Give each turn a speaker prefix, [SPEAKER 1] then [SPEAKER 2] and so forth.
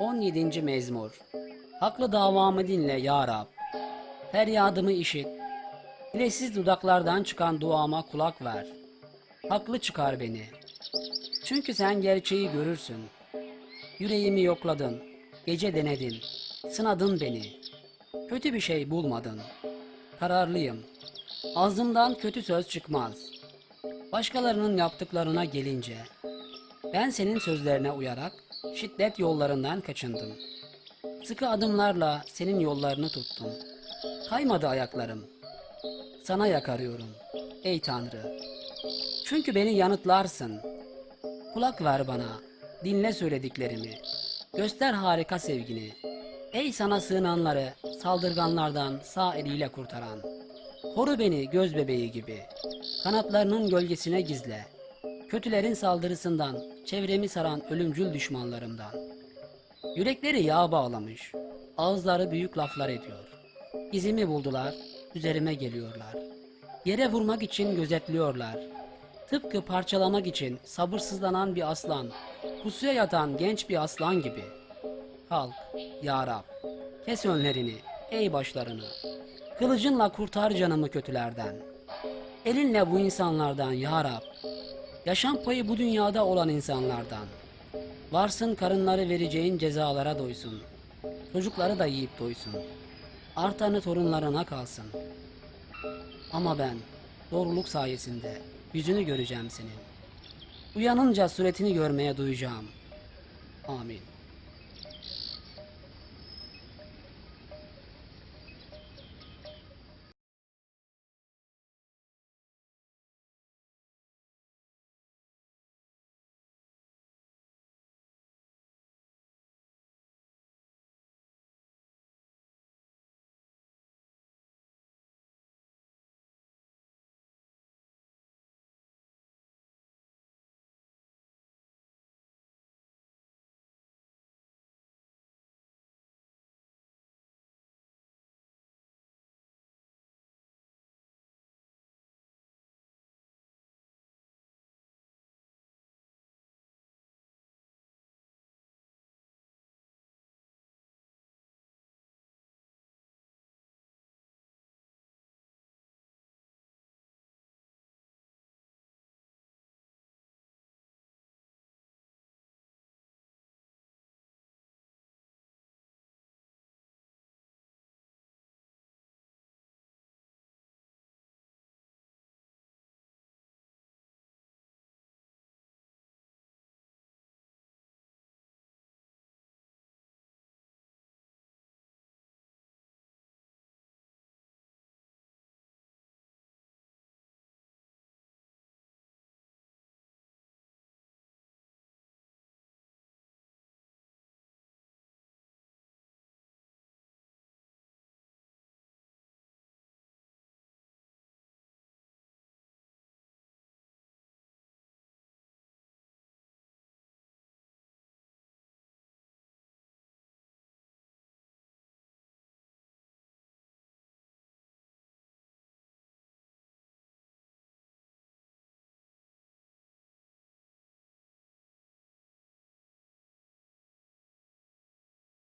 [SPEAKER 1] On yedinci mezmur Haklı davamı dinle ya Rab. Feryadımı işit. Dilesiz dudaklardan çıkan duama kulak ver. Haklı çıkar beni. Çünkü sen gerçeği görürsün. Yüreğimi yokladın, gece denedin, sınadın beni. Kötü bir şey bulmadın. Kararlıyım. Ağzımdan kötü söz çıkmaz. Başkalarının yaptıklarına gelince, ben senin sözlerine uyarak şiddet yollarından kaçındım. Sıkı adımlarla senin yollarını tuttum. Kaymadı ayaklarım. Sana yakarıyorum, ey Tanrı. Çünkü beni yanıtlarsın. Kulak ver bana, dinle söylediklerimi. Göster harika sevgini. Ey sana sığınanları saldırganlardan sağ eliyle kurtaran. Koru beni göz bebeği gibi. Kanatlarının gölgesine gizle. Kötülerin saldırısından, çevremi saran ölümcül düşmanlarımdan. Yürekleri yağ bağlamış, ağızları büyük laflar ediyor. İzimi buldular, üzerime geliyorlar. Yere vurmak için gözetliyorlar. Tıpkı parçalamak için sabırsızlanan bir aslan, pusuya yatan genç bir aslan gibi. Kalk, ya Rab, kes önlerini, ey başlarını. Kılıcınla kurtar canımı kötülerden. Elinle bu insanlardan ya Rab. Yaşam payı bu dünyada olan insanlardan. Varsın karınları vereceğin cezalara doysun. Çocukları da yiyip doysun. Artanı torunlarına kalsın. Ama ben doğruluk sayesinde yüzünü göreceğim senin. Uyanınca suretini görmeye duyacağım. Amin.